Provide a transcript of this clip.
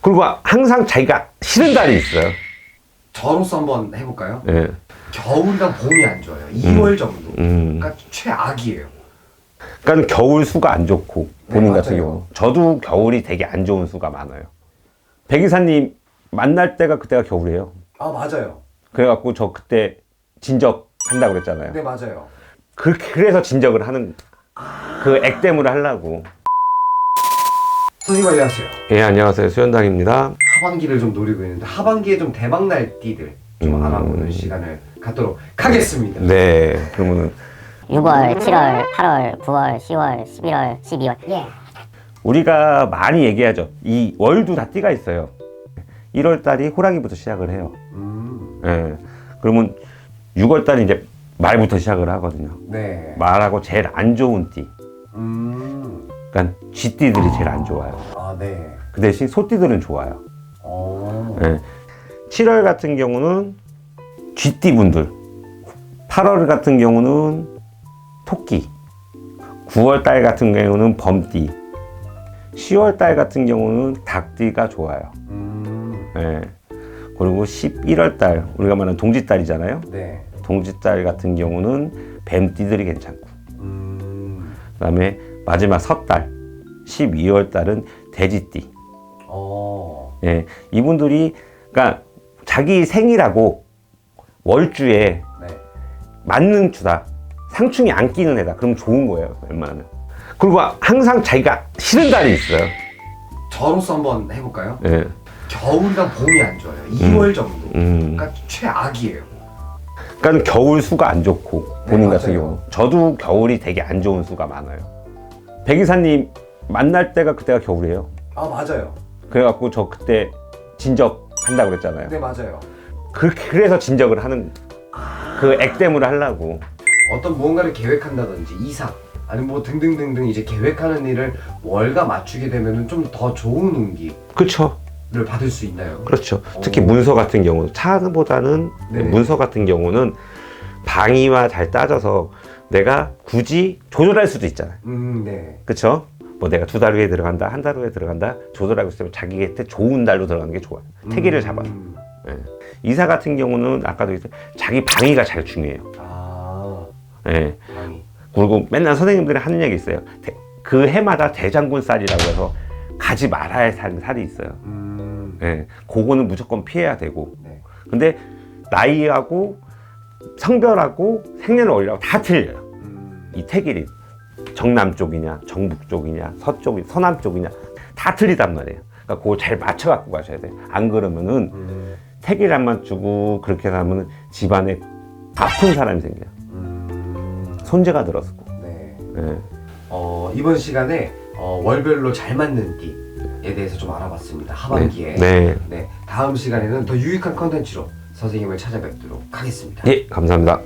그리고 항상 자기가 싫은 달이 있어요. 저로서 한번 해볼까요? 예. 겨울이랑 봄이 안 좋아요. 2월 정도. 음. 그러니까 최악이에요. 그러니까 겨울 수가 안 좋고 네, 본인 같은 맞아요. 경우 저도 겨울이 되게 안 좋은 수가 많아요. 백이사님 만날 때가 그때가 겨울이에요. 아 맞아요. 그래갖고 저 그때 진적 한다고 그랬잖아요. 네 맞아요. 그, 그래서 진적을 하는 그 액땜을 하려고. 선생님 안녕하세요. 예 안녕하세요 수현당입니다. 하반기를 좀 노리고 있는데 하반기에 좀 대박 날 띠들 좀 음. 알아보는 시간을 갖도록 하겠습니다. 네 그러면은 6월, 7월, 8월, 9월, 10월, 11월, 12월. 예. 우리가 많이 얘기하죠. 이 월도 다 띠가 있어요. 1월 달이 호랑이부터 시작을 해요. 음, 예. 그러면 6월 달이 이제 말부터 시작을 하거든요. 네. 말하고 제일 안 좋은 띠. 음, 그러니까 쥐띠들이 제일 안 좋아요. 아 네. 그 대신 소띠들은 좋아요. 어, 예. 7월 같은 경우는 쥐띠 분들. 8월 같은 경우는 토끼. 9월 달 같은 경우는 범띠. 10월 달 같은 경우는 닭띠가 좋아요. 음, 예. 그리고 11월 달, 우리가 말하는 동짓달이잖아요. 네. 동짓달 같은 경우는 뱀띠들이 괜찮고. 음, 그 다음에 마지막 섣달, 12월 달은 돼지띠. 어, 예. 이분들이, 그러니까 자기 생일하고 월주에 네. 맞는 주다. 상충이 안 끼는 애다. 그럼 좋은 거예요. 웬만하면. 그리고 항상 자기가 싫은 달이 있어요. 저로서 한번 해볼까요? 예. 겨울이랑 봄이 안 좋아요. 2월 정도. 음. 그러니까 최악이에요. 그러니까 겨울 수가 안 좋고 본인 네, 같은. 경우 저도 겨울이 되게 안 좋은 수가 많아요. 백 이사님 만날 때가 그때가 겨울이에요. 아 맞아요. 그래갖고 저 그때 진적 한다고 그랬잖아요. 네 맞아요. 그, 그래서 진적을 하는 그 액땜을 하려고. 어떤 무언가를 계획한다든지 이사 아니면 뭐 등등등등 이제 계획하는 일을 월가 맞추게 되면은 좀 더 좋은 운기를 그렇 죠. 받을 수 있나요? 그렇죠. 특히 오. 문서 같은 경우 차보다는 네네. 문서 같은 경우는 방위와 잘 따져서 내가 굳이 조절할 수도 있잖아요. 음, 네. 그렇죠? 뭐 내가 두 달 후에 들어간다, 한 달 후에 들어간다 조절하고 있으면 자기한테 좋은 달로 들어가는 게 좋아요. 태기를 잡아서. 음. 예. 이사 같은 경우는 아까도 얘기했듯 자기 방위가 잘 중요해요. 아, 예. 방이. 그리고 맨날 선생님들이 하는 얘기 있어요. 대- 그 해마다 대장군 쌀이라고 해서 가지 말아야 할 살- 살이 있어요. 음, 예. 그거는 무조건 피해야 되고. 네. 근데 나이하고 성별하고 생년월일하고 다 틀려요. 음, 이 태길이 정남 쪽이냐, 정북 쪽이냐, 서쪽, 서남 쪽이냐 다 틀리단 말이에요. 그러니까 그거 잘 맞춰 갖고 가셔야 돼요. 안 그러면은 음, 태길 안 맞추고 그렇게 하면 집안에 아픈 사람이 생겨요. 음, 손재가 들었고. 네. 예. 어, 이번 시간에 어, 월별로 잘 맞는 띠 에 대해서 좀 알아봤습니다. 하반기에. 네. 네. 다음 시간에는 더 유익한 컨텐츠로 선생님을 찾아뵙도록 하겠습니다. 예, 감사합니다.